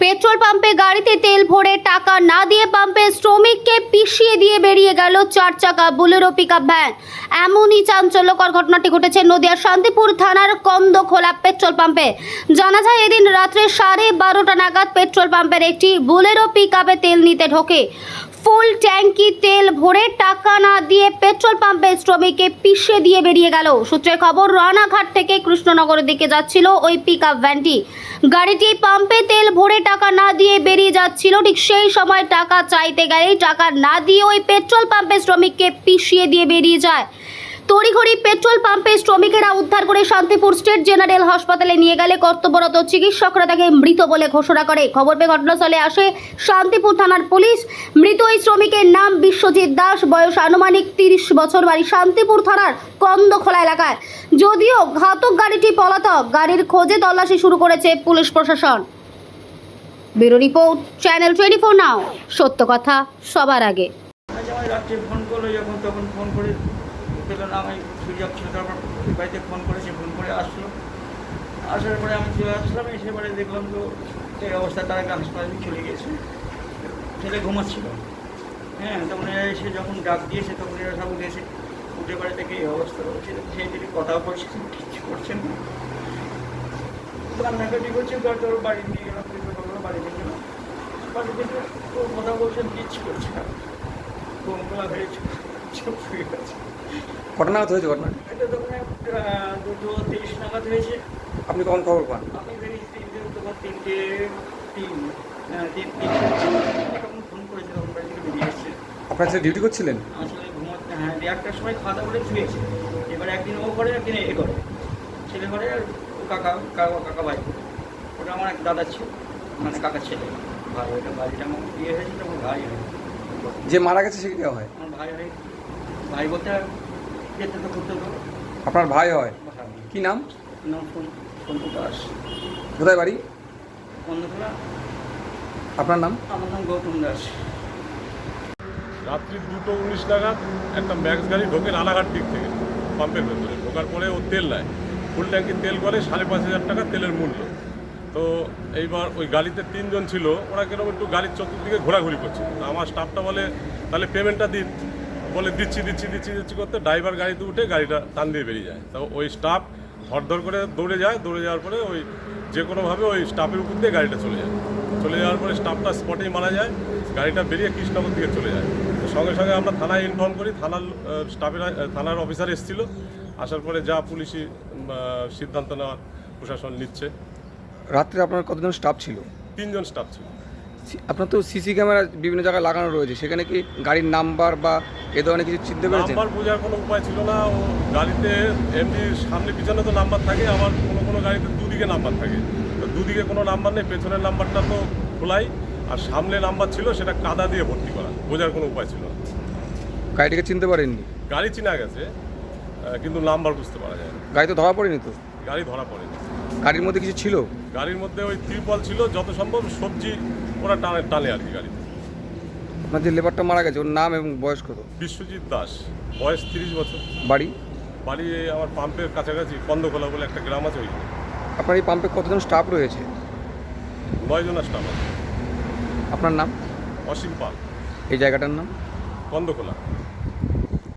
Petrol পাম্পে গাড়িতে তেল ভরে টাকা না দিয়ে পাম্পে শ্রমিককে পিষিয়ে দিয়ে বেরিয়ে গেল চার চাকা বুলেরো পিকআপ ভ্যান এমনই চাঞ্চল্যকর ঘটনাটি ঘটেছে নদিয়ার শান্তিপুর থানার কন্দখোলা পেট্রোল পাম্পে। জানা যায় এদিন রাত্রে সাড়ে বারোটা নাগাদ পেট্রোল পাম্পের একটি বুলেরো পিকআপে তেল নিতে ঢোকে। ফুল ট্যাঙ্কি, তেল ভরে টাকা না দিয়ে পেট্রোল পাম্পের শ্রমিককে পিষে দিয়ে বেরিয়ে গেল। সূত্রে খবর, রানাঘাট থেকে কৃষ্ণনগরের দিকে যাচ্ছিল ওই পিক আপ ভ্যানটি গাড়িটি পাম্পে তেল ভরে টাকা না দিয়ে বেরিয়ে যাচ্ছিল। ঠিক সেই সময় টাকা চাইতে গেলেই টাকা না দিয়ে ওই পেট্রোল পাম্পের শ্রমিককে পিষিয়ে দিয়ে বেরিয়ে যায়। তড়িঘড়ি পেট্রোল পাম্পে শ্রমিকেরা উদ্ধার করে শান্তিপুর স্টেট জেনারেল হাসপাতালে নিয়ে গেলে কর্তব্যরত চিকিৎসকরা তাকে মৃত বলে ঘোষণা করে। খবর পেয়ে ঘটনাস্থলে আসে শান্তিপুর থানার পুলিশ। মৃত ওই শ্রমিকের নাম বিশ্বজিৎ দাস, বয়স আনুমানিক তিরিশ বছর, বাড়ি শান্তিপুর থানার কন্দখোলা এলাকায়। যদিও ঘাতক গাড়িটি পলাতক, গাড়ির খোঁজে তল্লাশি শুরু করেছে পুলিশ প্রশাসন। Bureau report, channel twenty four now. সত্য কথা সবার আগে। রাত্রে ফোন করল, যখন তখন ফোন করে পেল না, আমি সুযোগ ছিল তারপর বাড়িতে ফোন করেছি, ফোন করে আসলো। আসার পরে আমি চলে আসলাম, এসে পরে দেখলাম তো এই অবস্থা তারা হাসপাতালে চলে গেছে। ছেলে ঘুমাচ্ছিল। হ্যাঁ তখন এসে যখন ডাক দিয়েছে, তখন এরা সব উঠেছে। উঠে পরে থেকে এই অবস্থা হচ্ছে, সেই থেকে কথা বলছে কিছু করছেন না। কান্নাকাটি করছে ওর বাড়ি নিয়ে গেলাম বাড়ি নিয়ে গেলাম বাড়ি থেকে কথা বলছেন কিচ্ছু করছে না। বোমগুলা হয়ে চুপ শুয়ে গেছে। ঘটনা হয়েছে ঘটনা? তখন দুটো তিরিশ নাগাদ হয়েছে। আপনি কখন খবর পান? আমি তিনটে তিন তিন ফোন করেছে তখন বাড়ি থেকে বেরিয়ে এসছে। আপনার সাথে ডিউটি করছিলেন? আসলে ঘুমাতে হ্যাঁ একটার সময় খাওয়া দাওয়া করে শুয়েছে। এবার একদিন ও করে একদিন এ করে ছেলে করে আর কাকা কাকা কাকা ভাই। ওটা আমার এক দাদা ছিল মানে কাকা ছেলে। ভাই ওটা বাড়িটা আমার বিয়ে হয়েছে ভাই হয়। যে মারা গেছে সে কি হয়? আমার ভাই হয়। ভাই বলতে যেতে তো করতে তো আপনার ভাই হয়? কি নাম? নাম সন্তু দাস। কোথায় বাড়ি? আপনার নাম? আমার নাম গৌতম দাস। রাত্রি দুটো উনিশ নাগাদ একটা ম্যাক্স গাড়ি ঢোকে রানাঘাট দিক থেকে পাম্পের ভেতরে। ঢোকার পরে ও তেল নেয়। ফুল ট্যাঙ্কি তেল করে সাড়ে পাঁচ হাজার টাকা তেলের মূল্য। তো এইবার ওই গাড়িতে তিনজন ছিল ওরা কীরকম একটু গাড়ির চতুর্দিকে ঘোরাঘুরি করছে তো আমার স্টাফটা বলে তাহলে পেমেন্টটা দিন। বলে দিচ্ছি দিচ্ছি দিচ্ছি দিচ্ছি করতে ড্রাইভার গাড়িতে উঠে গাড়িটা টান দিয়ে বেরিয়ে যায়। তো ওই স্টাফ ধরধর করে দৌড়ে যায় দৌড়ে যাওয়ার পরে ওই যে কোনোভাবে ওই স্টাফের উপর দিয়ে গাড়িটা চলে যায়। চলে যাওয়ার পরে স্টাফটা স্পটেই মারা যায় গাড়িটা বেরিয়ে কৃষ্ণনগর দিকে চলে যায়। সঙ্গে সঙ্গে আমরা থানায় ইনফর্ম করি থানার স্টাফের থানার অফিসার এসেছিল। আসার পরে যা পুলিশি সিদ্ধান্ত নেওয়ার প্রশাসন নিচ্ছে। রাত্রে আপনার কতজন স্টাফ ছিল? তিনজন স্টাফ ছিল। আপনার তো সিসি ক্যামেরা বিভিন্ন জায়গায় লাগানো রয়েছে। সেখানে কি গাড়ির নাম্বার বা এ ধরনের কিছু চিনতে পেরেছেন? নাম্বার বোঝার কোনো উপায় ছিল না। ও গাড়িতে এমনি সামনে পিছনে তো নাম্বার থাকে আবার কোনো কোনো গাড়িতে দুদিকে নাম্বার থাকে। তো দুদিকে কোনো নাম্বার নেই পেছনের নাম্বারটা তো খোলাই আর সামনে নাম্বার ছিল সেটা কাদা দিয়ে ভর্তি করা বোঝার কোনো উপায় ছিল না। গাড়িটাকে চিনতে পারেননি? গাড়ি চিনা গেছে কিন্তু নাম্বার বুঝতে পারা যায় না। গাড়ি তো ধরা পড়েনি তো? গাড়ি ধরা পড়েনি। গাড়ির মধ্যে কিছু ছিল? গাড়ির মধ্যে ওই ত্রিপল ছিল যত সম্ভব সবজি ওরা টানে টানে আর কি গাড়িতে। আপনার যে লেবারটা মারা গেছে ওর নাম এবং বয়স কত? বিশ্বজিৎ দাস বয়স তিরিশ বছর। বাড়ি? বাড়ি আমার পাম্পের কাছাকাছি কন্দখোলা বলে একটা গ্রাম আছে ওইখানে। আপনার এই পাম্পে কতজন স্টাফ রয়েছে? নয়জনা স্টাফ আছে। আপনার নাম? অসীম পাল। এই জায়গাটার নাম? কন্দখোলা।